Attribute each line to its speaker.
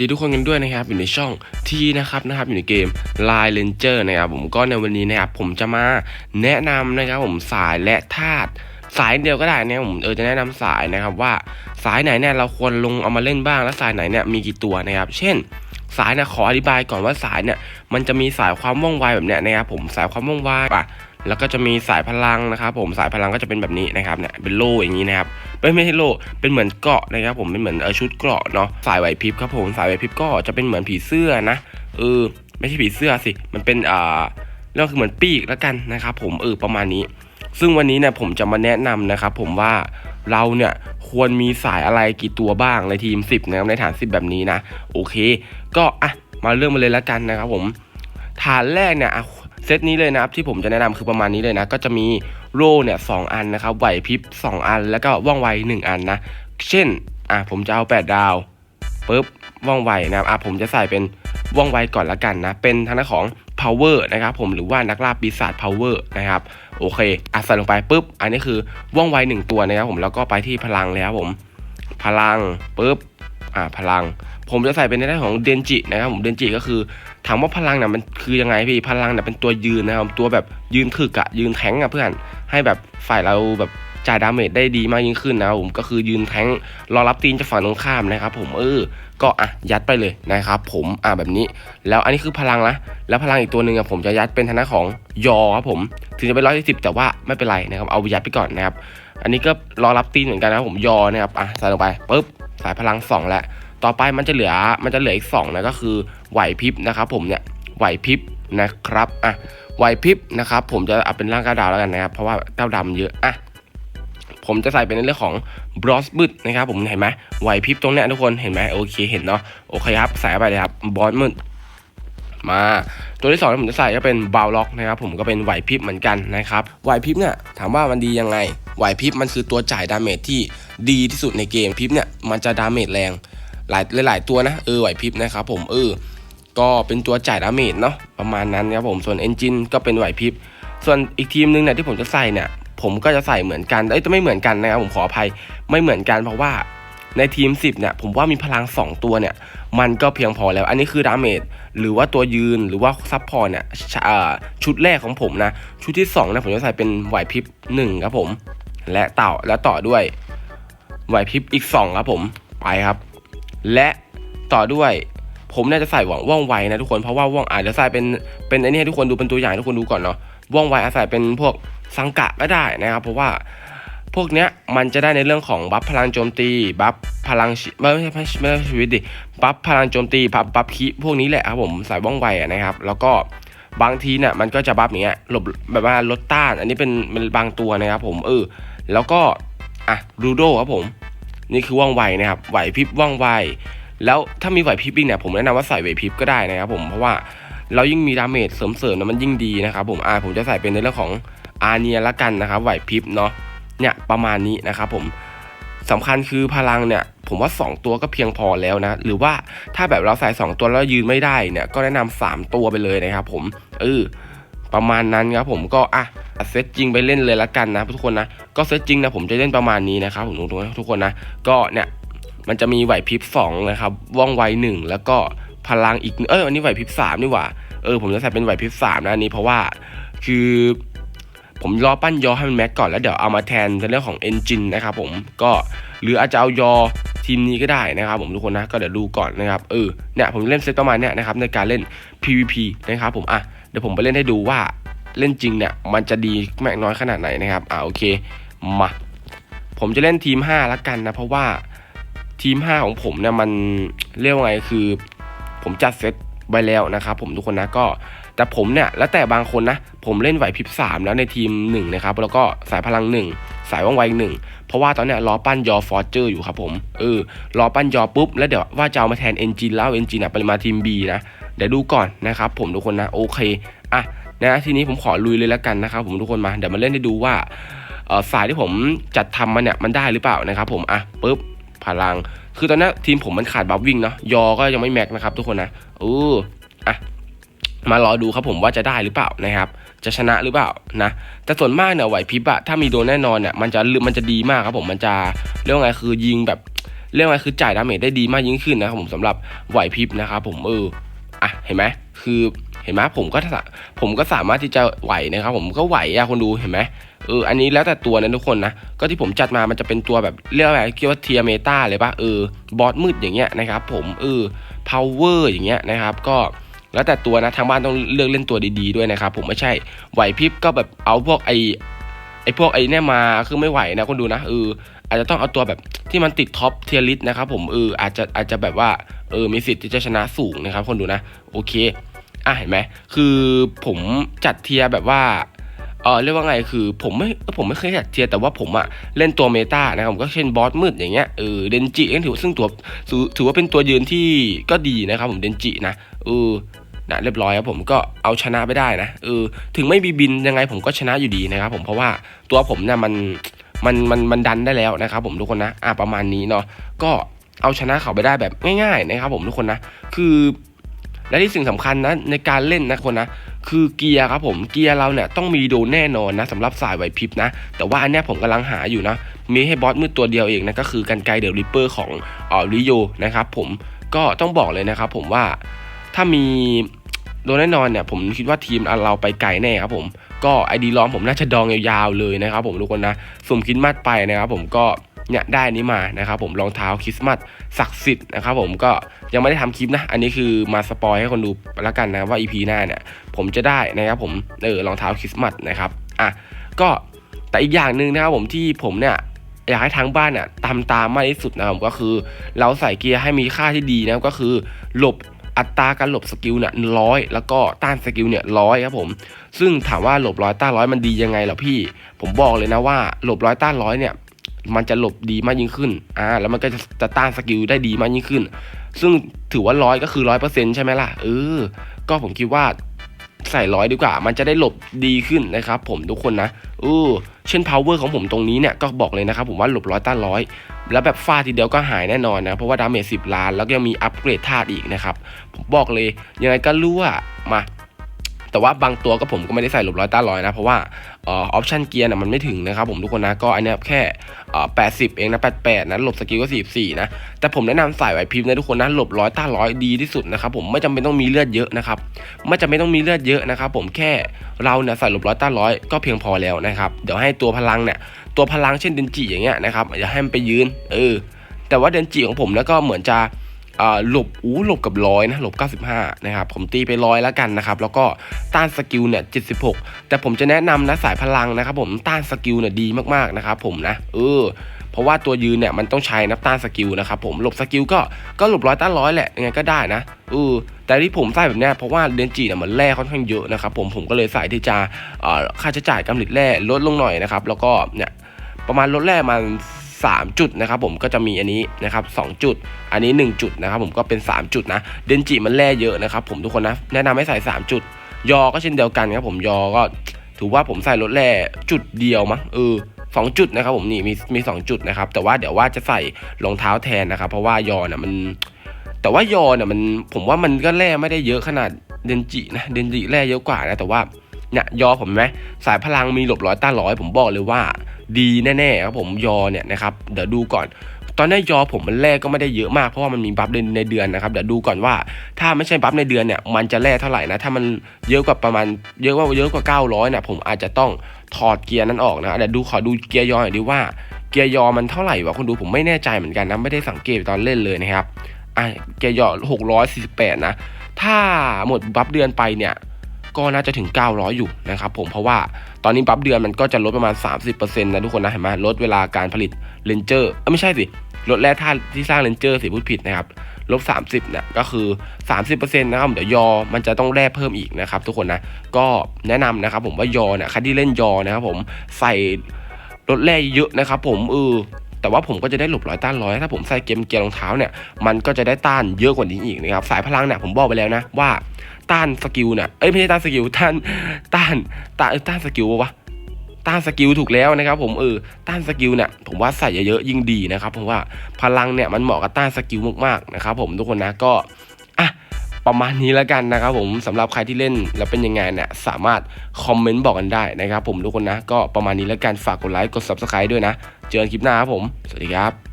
Speaker 1: ดีทุกคนกันด้วยนะครับอยู่ในช่องทีนะครับนะครับอยู่ในเกม Line Ranger นะครับผมก็ในวันนี้นะครับผมจะมาแนะนำนะครับผมสายและธาตุสายเดียวก็ได้นะครับผมเออจะแนะนำสายนะครับว่าสายไหนเนี่ยเราควรลงเอามาเล่นบ้างและสายไหนเนี่ยมีกี่ตัวนะครับ เช่น สายนี่ยขออธิบายก่อนว่าสายเนี่ยมันจะมีสายความว่องไวแบบเนี้ยนะครับผมสายความว่องไวอะ แล้วก็จะมีสายพลังนะครับผมสายพลังก็จะเป็นแบบนี้นะครับเนี่ยเป็นโล่อย่างนี้นะครับไม่ไม่ใช่โล่เป็นเหมือนเกราะนะครับผมเป็นเหมือนเออชุดเกราะเนาะสายไหวพริบครับผมสายไหวพริบก็จะเป็นเหมือนผีเสื้อนะเออไม่ใช่ผีเสื้อสิมันเป็นอ่าเรื่องคือเหมือนปีกแล้วกันนะครับผมเออประมาณนี้ ซึ่งวันนี้เนี่ยผมจะมาแนะนำนะครับผมว่าเราเนี่ยควรมีสายอะไรกี่ตัวบ้างในทีม 10นะครับในฐาน 10 แบบนี้นะ โอเค ก็อะมาเริ่มมาเลยแล้วกันนะครับผมฐานแรกเนี่ย เซตนี้เลยนะครับที่ผมจะแนะนำคือประมาณนี้เลยนะ ก็จะมีโล่เนี่ยสอันนะครับไหวพริบ 2 อัน แล้วก็ว่องไว 1 อันนะ เช่นอะผมจะเอา 8 ดาวปุ๊บว่องไวนะครับอะผมจะใส่เป็นว่องไวก่อนละกันนะ เป็นทางด้านของ power นะครับผมหรือว่านักล่าปีศาจ power นะครับโอเคอะใส่ลงไปปุ๊บ อันนี้คือว่องไวหนึ่งตัวนะครับผมแล้วก็ไปที่พลังเลยครับผม พลังปุ๊บอ่าพลัง ผมจะใส่เป็นในด้านของเดนจินะครับผมเดนจิก็คือถามว่าพลังเนี่ยมันคือยังไงพี่พลังเนี่ยเป็นตัวยืนนะครับตัวแบบยืนถึกอะยืนแทงอะเพื่อนให้แบบฝ่ายเราแบบจ่ายดาเมจได้ดีมากยิ่งขึ้นนะผมก็คือยืนแทงรอรับตีนจากฝั่งตรงข้ามนะครับผมเออก็อะยัดไปเลยนะครับผมอ่าแบบนี้ แล้วอันนี้คือพลังนะแล้วพลังอีกตัวหนึ่งอะผมจะยัดเป็นทางด้านของยอครับผมถึงจะเป็นร้อยสิบแต่ว่าไม่เป็นไรนะครับเอายัดไปก่อนนะครับอันนี้ก็รอรับตีนเหมือนกันนะครับผมยอนะครับอะใส่ลงไปปุ๊บสายพลังสองแล้ว ต่อไปมันจะเหลือมันจะเหลืออีกสองนะก็คือไหวพริบนะครับ ผมเนี่ยไหวพริบนะครับอะไหวพริบนะครับ ผมจะเอาเป็นร่างก้าวดาวแล้วกันนะครับ เพราะว่าก้าวดำเยอะอะผมจะใส่เป็นในเรื่องของบรอสบึดนะครับ ผมเห็นไหมไหวพริบตรงเนี้ยทุกคนเห็นไหมโอเคเห็นเนาะโอเคครับใส่ไปเลยครับบอสมึดมาตัวที่สองที่ผมจะใส่ก็เป็นบาวล็อกนะครับ ผมก็เป็นไหวพริบเหมือนกันนะครับไหวพริบเนี่ยถามว่ามันดียังไงไหวพริบมันคือตัวจ่ายดาเมจที่ดีที่สุดในเกมพริบเนี่ยมันจะดาเมจแรง หลายหลายตัวนะเออไหวพริบนะครับผมเออก็เป็นตัวจ่ายดาเมจเนาะประมาณนั้นครับผมส่วนเอนจินก็เป็นไหวพริบส่วนอีกทีมนึงเนี่ยที่ผมจะใส่เนี่ยผมก็จะใส่เหมือนกันเอ้ยจะไม่เหมือนกันนะครับผมขออภัยไม่เหมือนกันเพราะว่าในทีม 10เนี่ยผมว่ามีพลัง 2 ตัวเนี่ยมันก็เพียงพอแล้ว อันนี้คือดาเมจหรือว่าตัวยืนหรือว่าซับพอร์ตเนี่ยช,ชุดแรกของผมนะ ชุดที่2เนี่ยผมจะใส่เป็นไหวพริบ1ครับผม และเต่าแล้วต่อด้วยไหวพริบอีก 2 ครับผมไปครับ และต่อด้วยผมน่าจะใส่หวังว่องไวนะทุกคนเพราะว่าว่องอาจจะใส่เป็นเป็นอ้นี่ให้ทุกคนดูเป็นตัวอย่างทุกคนดูก่อนเนาะว่องไวอาศัยเป็นพวกสังกะก็ได้นะครับ เพราะว่าพวกเนี้ยมันจะได้ในเรื่องของบัฟพลังโจมตีบัฟพลังไม่ใช่ไม่ใช่ชีวิตดิบัฟพลังโจมตีบัฟบัฟคีพวกนี้แหละครับผมใส่ว่องไวนะครับ แล้วก็บางทีเนี่ยมันก็จะบัฟอย่างเงี้ยหลบแบบว่าลดต้าน อันนี้เป็นเป็นบางตัวนะครับผมเออแล้วก็อะรูโดครับผม นี่คือว่องไวนะครับไหวพริบว่องไว แล้วถ้ามีไหวพริบอีกเนี่ยผมแนะนำว่าใส่ไหวพริบก็ได้นะครับผมเพราะว่าเรายิ่งมีดาเมจเสริมๆนะมันยิ่งดีนะครับผมอ่าผมจะใส่เป็นในเรื่องของอาเนียละกันนะครับไหวพริบเนาะเนี่ยประมาณนี้นะครับผมสำคัญคือพลังเนี่ยผมว่า 2 ตัวก็เพียงพอแล้วนะ หรือว่าถ้าแบบเราใส่ 2 ตัวแล้วยืนไม่ได้เนี่ยก็แนะนำ3ตัวไปเลยนะครับผมเออ ประมาณนั้นครับผมก็อะเซตจริงไปเล่นเลยละกันนะทุกคนนะก็เซตจริงนะผมจะเล่นประมาณนี้นะครับผมทุกคนนะก็เนี่ยมันจะมีไหวพริบสองนะครับว่องไวหนึ่งแล้วก็พลังอีกเอออันนี้ไหวพริบสามนี่หว่าเออผมจะใส่เป็นไหวพริบสามนะอันนี้เพราะว่าคือ ผมรอปั้นยอให้มันแม็กก่อนแล้วเดี๋ยวเอามาแทนในเรื่องของเอนจินนะครับผมก็หรืออาจจะเอายอทีมนี้ก็ได้นะครับผมทุกคนนะก็เดี๋ยวดูก่อนนะครับเออเนี่ยผมเล่นเซตประมาณเนี้ยนะครับในการเล่น PVP นะครับผมอะเดี๋ยวผมไปเล่นให้ดูว่าเล่นจริงเนี่ยมันจะดีแม็กน้อยขนาดไหนนะครับอ่าโอเคมาผมจะเล่นทีม 5 ละกันนะ เพราะว่าทีม 5 ของผมเนี่ยมันเรียกว่าไงคือ ผมจัดเซตไว้แล้วนะครับผมทุกคนนะก็ แต่ผมเนี่ยแล้วแต่บางคนนะ ผมเล่นไหวพริบ3 แล้วในทีม1นะครับแล้วก็สายพลัง 1 สายว่องไวหนึ่งเพราะว่าตอนเนี้ยรอปั้นยอฟอร์เจอร์อยู่ครับผมเออรอปั้นยอปุ๊บ แล้วเดี๋ยวว่าจะเอามาแทนเอนจินแล้วเอนจินอะไปมาทีม B นะเดี๋ยวดูก่อนนะครับผมทุกคนนะโอเคอะนะทีนี้ผมขอลุยเลยแล้วกันนะครับผมทุกคนมาเดี๋ยวมาเล่นให้ดูว่าสายที่ผมจัดทำมาเนี่ยมันได้หรือเปล่านะครับผมอะปุ๊บพลัง คือตอนนี้ทีมผมมันขาดบัฟวิ่งเนาะยอก็ยังไม่แม็กนะครับทุกคนนะเอออะ มารอดูครับผมว่าจะได้หรือเปล่านะครับ จะชนะหรือเปล่านะ แต่ส่วนมากเนี่ยไหวพริบอะถ้ามีโดนแน่นอนเนี่ยมันจะมันจะดีมากครับผมมันจะเรียกว่าไงคือยิงแบบเรียกว่าคือจ่ายดาเมจได้ดีมากยิ่งขึ้นนะครับผมสำหรับไหวพริบนะครับผมเอออะเห็นไหมคือเห็นไหมผมก็ผมก็สามารถที่จะไหวนะครับ ผมก็ไหวอะคนดูเห็นไหมเอออันนี้แล้วแต่ตัวนะทุกคนนะก็ที่ผมจัดมามันจะเป็นตัวแบบเรียกว่าอะไรเรียกว่าเทียเมตาเลยปะเออบอสมืดอย่างเงี้ยนะครับ ผมเออ power อย่างเงี้ยนะครับ ก็ แล้วแต่ตัวนะทางบ้านต้องเลือกเล่นตัวดีๆด้วยนะครับผมไม่ใช่ไหวพริบก็แบบเอาพวกไอไอพวกไอเนี่ยมาคือไม่ไหวนะคนดูนะเอออาจจะต้องเอาตัวแบบที่มันติดท็อปเทียริสนะครับผมเอออาจจะอาจจะแบบว่าเออมีสิทธิ์ที่จะชนะสูงนะครับ คนดูนะโอเคอะเห็นไหมคือผมจัดเทียแบบว่าเออเรียกว่าไงคือผมไม่ผมไม่เคยจัดเทียแต่ว่าผมอะเล่นตัวเมตานะครับก็เช่นบอสมืดอย่างเงี้ยเออเดนจิก็ถือว่าซึ่งตัวถือว่าเป็นตัวยืนที่ก็ดีนะครับผมเดนจินะเออ นะเรียบร้อยครับผมก็เอาชนะไปได้นะเออถึงไม่มีบินยังไงผมก็ชนะอยู่ดีนะครับผมเพราะว่าตัวผมเนี่ยมันมันมันมันดันได้แล้วนะครับผมทุกคนนะอะประมาณนี้เนาะก็เอาชนะเขาไปได้แบบง่ายๆนะครับผมทุกคนนะคือและที่สิ่งสำคัญนะในการเล่นนะคนนะคือเกียร์ครับผมเกียร์เราเนี่ยต้องมีโดนแน่นอนนะสำหรับสายไหวพริบนะ แต่ว่าอันเนี้ยผมกำลังหาอยู่นะ มีให้บอสมืดตัวเดียวเองนะก็คือกันไกเดอะริปเปอร์ของออริโยนะครับผมก็ต้องบอกเลยนะครับผมว่าถ้ามี โดนแน่นอนเนี่ยผมคิดว่าทีมเราไปไกลแน่ครับผมก็ไอดีล้อมผมน่าจะดองยาวๆเลยนะครับผมทุกคนนะสุ่มคิดมัดไปนะครับผมก็เนี่ยได้นี้มานะครับผมรองเท้าคริสต์มาสศักดิ์สิทธิ์นะครับผมก็ยังไม่ได้ทำคลิปนะ อันนี้คือมาสปอยให้คนดูแล้วกันนะว่า EP หน้าเนี่ยผมจะได้นะครับผมเออรองเท้าคริสต์มาสนะครับอะก็แต่อีกอย่างหนึ่งนะครับผมที่ผมเนี่ยอยากให้ทางบ้านเนี่ยตามตามมากที่สุดนะครับผมก็คือ เราใส่เกียร์ให้มีค่าที่ดีนะก็คือหลบ อัตราการหลบสกิลเนี่ยร้อยแล้วก็ต้านสกิลเนี่ยร้อยครับผม ซึ่งถามว่าหลบร้อยต้านร้อยมันดียังไงเหรอพี่ ผมบอกเลยนะว่าหลบร้อยต้านร้อยเนี่ย มันจะหลบดีมากยิ่งขึ้นอ่าแล้วมันก็จะจะต้านสกิลได้ดีมากยิ่งขึ้น ซึ่งถือว่าร้อยก็คือร้อยเปอร์เซ็นต์ใช่ไหมล่ะเออก็ผมคิดว่า ใส่ร้อยดีกว่า มันจะได้หลบดีขึ้นนะครับผมทุกคนนะเออเช่น power ของผมตรงนี้เนี่ยก็บอกเลยนะครับผมว่าหลบร้อยต้านร้อยแล้วแบบฟาดทีเดียวก็หายแน่นอนนะ เพราะว่าดาเมจสิบล้าน แล้วก็ยังมีอัปเกรดธาตุอีกนะครับ ผมบอกเลยยังไงก็รู้ว่ามา แต่ว่าบางตัวก็ผมก็ไม่ได้ใส่หลบร้อยต้านร้อยนะ เพราะว่าออปชันเกียร์น่ะมันไม่ถึงนะครับผมทุกคนนะ ก็อันนี้แค่แปดสิบเองนะแปดแปดนะหลบสกิลก็สี่สี่นะ แต่ผมแนะนำใส่ไหวพริบนะทุกคนนะหลบร้อยต้านร้อยดีที่สุดนะครับผมไม่จำเป็นต้องมีเลือดเยอะนะครับไม่จำเป็นต้องมีเลือดเยอะนะครับผมแค่เราเนี่ยใส่หลบร้อยต้านร้อยก็เพียงพอแล้วนะครับเดี๋ยวให้ตัวพลังเนี่ยตัวพลังเช่นเดนจิอย่างเงี้ยนะครับอย่าให้มันไปยืนเออแต่ว่าเดนจิของผมแล้วก็เหมือนจะ หลบอู้หลบกับร้อยนะหลบ 95 นะครับ ผมตีไปร้อยแล้วกันนะครับ แล้วก็ต้านสกิลเนี่ย 76 แต่ผมจะแนะนำนะสายพลังนะครับผมต้านสกิลเนี่ยดีมากๆนะครับผมนะ เออเพราะว่าตัวยืนเนี่ยมันต้องใช้นะต้านสกิลนะครับผมหลบสกิลก็ก็หลบร้อยต้านร้อยแหละยังไงก็ได้นะเออแต่ที่ผมใส่แบบนี้เพราะว่าเดนจิเนี่ยมันแร่ค่อนข้างเยอะนะครับผมผมก็เลยใส่ที่จะค่าใช้จ่ายการผลิตแร่ลดลงหน่อยนะครับแล้วก็เนี่ยประมาณลดแร่มัน 3 จุดนะครับผมก็จะมีอันนี้นะครับ2จุด อันนี้ 1 จุดนะครับผมก็เป็น 3 จุดนะเดนจิมันแร่เยอะนะครับผมทุกคนนะแนะนำให้ใส่ 3 จุด ยอก็เช่นเดียวกันครับผมยอก็ถือว่าผมใส่รถแร่จุดเดียวมั้งเออสองจุดนะครับผมนี่มีมีสองจุดนะครับแต่ว่าเดี๋ยวว่าจะใส่รองเท้าแทนนะครับเพราะว่ายอเนี่ยมัน แต่ว่ายอเนี่ยมันผมว่ามันก็แร่ไม่ได้เยอะขนาดเดนจินะเดนจิแร่เยอะกว่านะแต่ว่า เนี่ยยอผมไหมสายพลังมีหลบร้อยต้านร้อยผมบอกเลยว่า ดีแน่ๆครับผมยอเนี่ยนะครับเดี๋ยวดูก่อน ตอนนี้ยอผมมันแรกก็ไม่ได้เยอะมากเพราะว่ามันมีบัฟในในเดือนนะครับเดี๋ยวดูก่อนว่า ถ้าไม่ใช่บัฟในเดือนเนี่ยมันจะแร่เท่าไหร่นะถ้ามันเยอะกว่าประมาณเยอะกว่าเยอะกว่า 900เนี่ยผมอาจจะต้องถอดเกียร์นั้นออกนะเดี๋ยวดูขอดูเกียร์ยอหน่อยดีว่าเกียร์ยอมันเท่าไหร่วะคุณดูผมไม่แน่ใจเหมือนกันนะไม่ได้สังเกตตอนเล่นเลยนะครับอะเกียร์ยอ648นะถ้าหมดบัฟเดือนไปเนี่ย ก็น่าจะถึง 900 อยู่นะครับผมเพราะว่าตอนนี้บัฟเดือนมันก็จะลดประมาณ 30%นะทุกคนนะเห็นไหมลดเวลาการผลิตเลนเจอร์ไม่ใช่สิลดแร่ธาตุที่สร้างเลนเจอร์สิพูดผิดนะครับลบ 30เนี่ยก็คือ 30%นะครับเดี๋ยวยอมันจะต้องแร่เพิ่มอีกนะครับ ทุกคนนะก็แนะนำนะครับผมว่ายอเนี่ยใครที่เล่นยอนะครับผมใส่ลดแร่เยอะนะครับผมเออ แต่ว่าผมก็จะได้หลบร้อยต้านร้อยถ้าผมใส่เกมเกียร์รองเท้าเนี่ยมันก็จะได้ต้านเยอะกว่านี้อีกนะครับสายพลังเนี่ยผมบอกไปแล้วนะว่าต้านสกิลเนี่ยเอ้ยไม่ใช่ต้านสกิลต้านต้านต้านต้านสกิลวะต้านสกิลถูกแล้วนะครับผมเออต้านสกิลเนี่ยผมว่าใส่เยอะๆยิ่งดีนะครับเพราะว่าพลังเนี่ยมันเหมาะกับต้านสกิลมากๆนะครับผมทุกคนนะก็ ประมาณนี้แล้วกันนะครับผมสำหรับใครที่เล่นแล้วเป็นยังไงเนี่ยสามารถคอมเมนต์บอกกันได้นะครับผมทุกคนนะก็ประมาณนี้แล้วกันฝากกดไลค์กด subscribe ด้วยนะ เจอกันคลิปหน้าครับผม สวัสดีครับ